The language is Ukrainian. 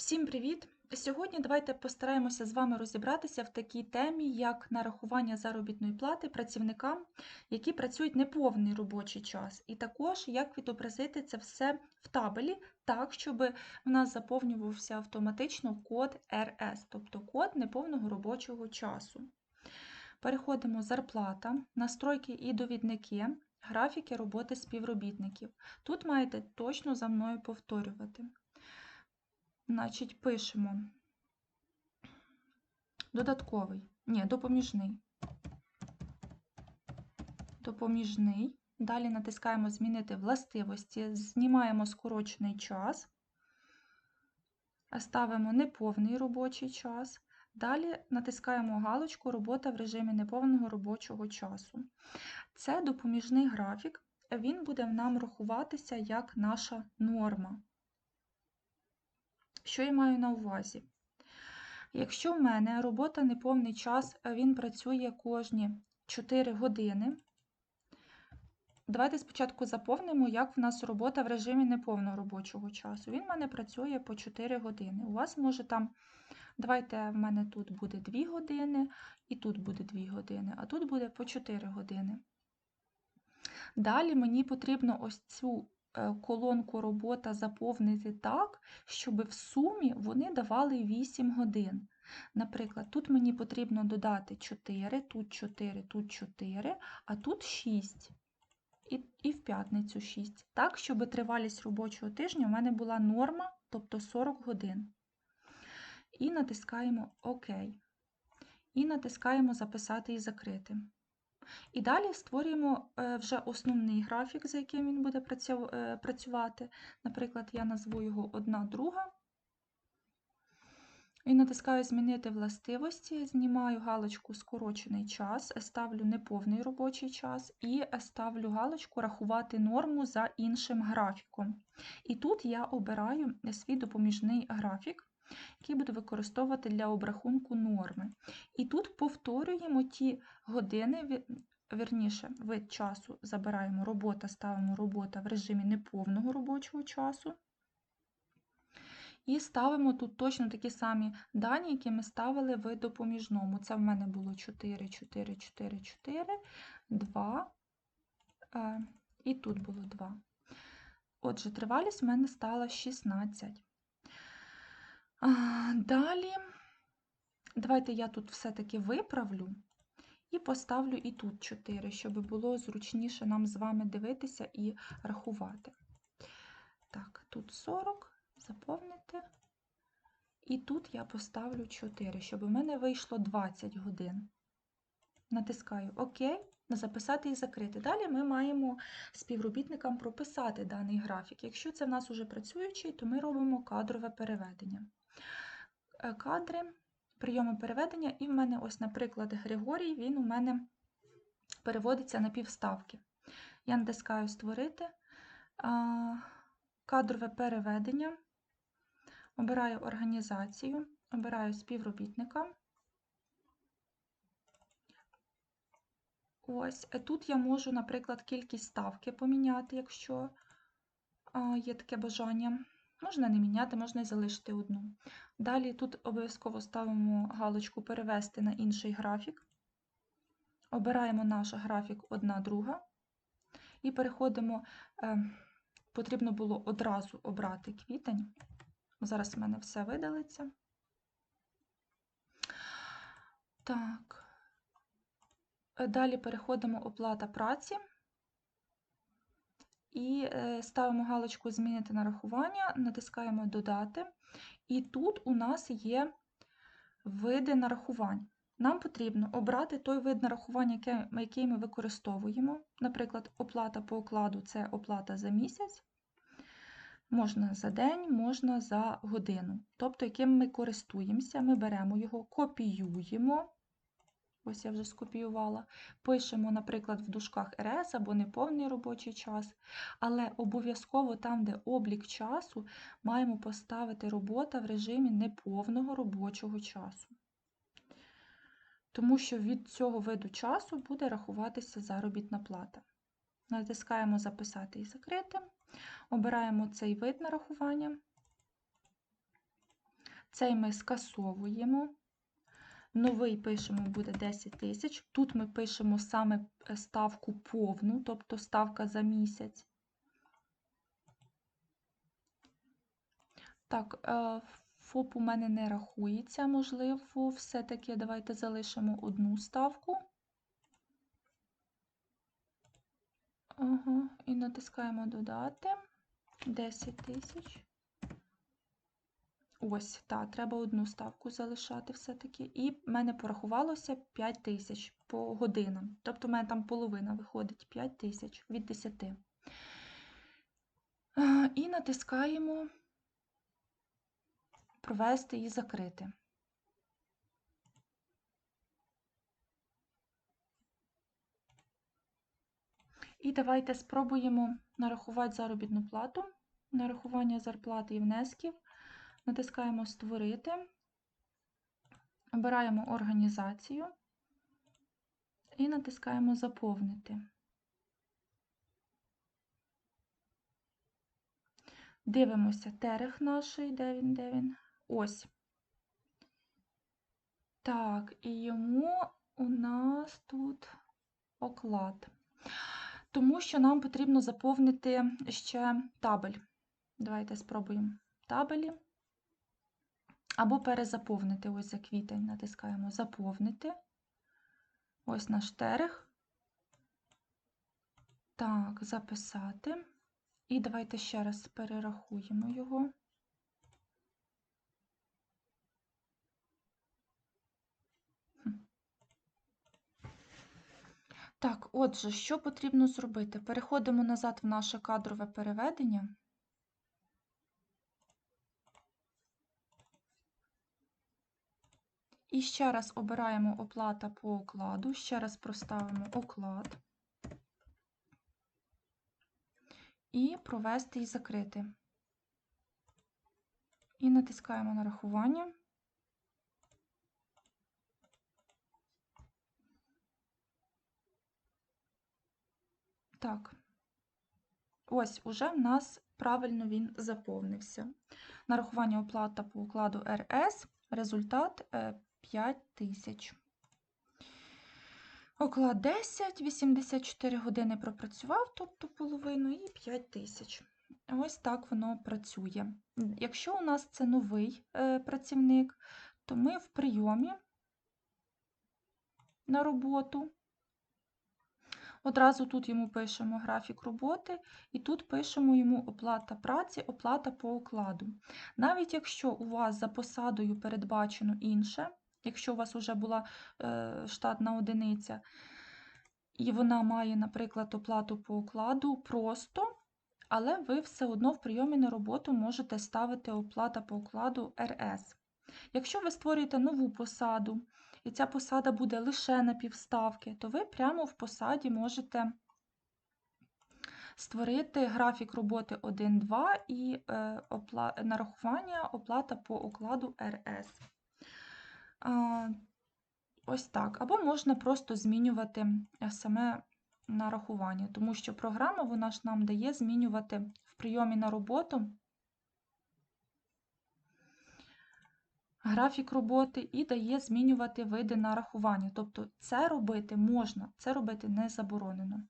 Всім привіт! Сьогодні давайте постараємося з вами розібратися в такій темі, як нарахування заробітної плати працівникам, які працюють неповний робочий час, і також як відобразити це все в табелі, так, щоб в нас заповнювався автоматично код RS, тобто код неповного робочого часу. Переходимо зарплата, настройки і довідники, графіки роботи співробітників. Тут маєте точно за мною повторювати. Значить, пишемо додатковий, ні, допоміжний. Допоміжний. Далі натискаємо Змінити властивості, знімаємо скорочений час, ставимо неповний робочий час. Далі натискаємо галочку Робота в режимі неповного робочого часу. Це допоміжний графік, він буде нам рахуватися як наша норма. Що я маю на увазі? Якщо в мене робота неповний час, він працює кожні 4 години. Давайте спочатку заповнимо, як в нас робота в режимі неповного робочого часу. Він в мене працює по 4 години. У вас може там, давайте в мене тут буде 2 години, і тут буде 2 години, а тут буде по 4 години. Далі мені потрібно ось цю колонку робота заповнити так, щоб в сумі вони давали 8 годин. Наприклад, тут мені потрібно додати 4, тут 4, тут 4, а тут 6. І і в п'ятницю 6. Так, щоб тривалість робочого тижня у мене була норма, тобто 40 годин. І натискаємо ОК. І натискаємо Записати і закрити. І далі створюємо е, вже основний графік, за яким він буде е, працювати. Наприклад, я назву його одна друга. І натискаю Змінити властивості, знімаю галочку Скорочений час, ставлю неповний робочий час і ставлю галочку Рахувати норму за іншим графіком. І тут я обираю свій допоміжний графік, який буду використовувати для обрахунку норми. І тут повторюємо ті години, верніше, вид часу забираємо робота, ставимо робота в режимі неповного робочого часу. І ставимо тут точно такі самі дані, які ми ставили в допоміжному. Це в мене було 4, 4, 4, 4, 2, і тут було 2. Отже, тривалість в мене стала 16. Далі, давайте я тут все-таки виправлю і поставлю і тут 4, щоб було зручніше нам з вами дивитися і рахувати. Так, тут 40, заповнити. І тут я поставлю 4, щоб у мене вийшло 20 годин. Натискаю ОК, записати і закрити. Далі ми маємо співробітникам прописати даний графік. Якщо це в нас уже працюючий, то ми робимо кадрове переведення. Е, кадри, прийоми переведення, і в мене, ось, наприклад, Григорій, він у мене переводиться на півставки. Я натискаю Створити кадрове переведення, обираю організацію, обираю співробітника. Ось, е, тут я можу, наприклад, кількість ставки поміняти, якщо є таке бажання. Можна не міняти, можна і залишити одну. Далі тут обов'язково ставимо галочку Перевести на інший графік. Обираємо наш графік одна друга. І переходимо, е, потрібно було одразу обрати квітень. Зараз в мене все видалиться. Так. Далі переходимо оплата праці і е, ставимо галочку Змінити нарахування, натискаємо Додати. І тут у нас є види нарахувань. Нам потрібно обрати той вид нарахування, який ми використовуємо. Наприклад, оплата по окладу це оплата за місяць. Можна за день, можна за годину. Тобто, яким ми користуємося, ми беремо його, копіюємо. Ось я вже скопіювала. Пишемо, наприклад, в дужках РС або неповний робочий час, але обов'язково там, де облік часу, маємо поставити робота в режимі неповного робочого часу. Тому що від цього виду часу буде рахуватися заробітна плата. Натискаємо Записати і закрити. Обираємо цей вид нарахування. Цей ми скасовуємо. Новий пишемо буде 10 тисяч. Тут ми пишемо саме е, ставку повну, тобто ставка за місяць. Так, е, ФОП у мене не рахується, можливо, все-таки давайте залишимо одну ставку. Ага, і натискаємо додати 10 тисяч. Ось, так, треба одну ставку залишати все-таки. І в мене порахувалося 5 тисяч по годинам. Тобто, в мене там половина виходить 5 тисяч від 10. Е, І натискаємо провести і закрити. І давайте спробуємо нарахувати заробітну плату, нарахування зарплати і внесків. Натискаємо Створити, обираємо організацію і натискаємо Заповнити. Дивимося терех нашої, де він, де він. Ось. Так, і йому у нас тут оклад. Тому що нам потрібно заповнити ще табель. Давайте спробуємо табелі. Або перезаповнити ось за квітень. Натискаємо Заповнити. Ось наш терех. Так, записати. І давайте ще раз перерахуємо його. Так, отже, що потрібно зробити? Переходимо назад в наше кадрове переведення. І ще раз обираємо оплата по окладу, ще раз проставимо оклад і провести і закрити. І натискаємо на рахування. Так, ось уже в нас правильно він заповнився. Нарахування оплата по укладу РС, результат 5 тисяч. Оклад 10, 84 години пропрацював, тобто половину, і 5 тисяч. Ось так воно працює. Якщо у нас це новий е, працівник, то ми в прийомі на роботу. Одразу тут йому пишемо графік роботи, і тут пишемо йому оплата праці, оплата по окладу. Навіть якщо у вас за посадою передбачено інше, якщо у вас вже була е, штатна одиниця, і вона має, наприклад, оплату по окладу просто, але ви все одно в прийомі на роботу можете ставити оплата по окладу РС. Якщо ви створюєте нову посаду, і ця посада буде лише на півставки, то ви прямо в посаді можете створити графік роботи 1-2 і е, нарахування оплата по окладу РС. Ось так. Або можна просто змінювати е, саме нарахування, тому що програма вона ж нам дає змінювати в прийомі на роботу графік роботи і дає змінювати види нарахування. Тобто це робити можна, це робити не заборонено.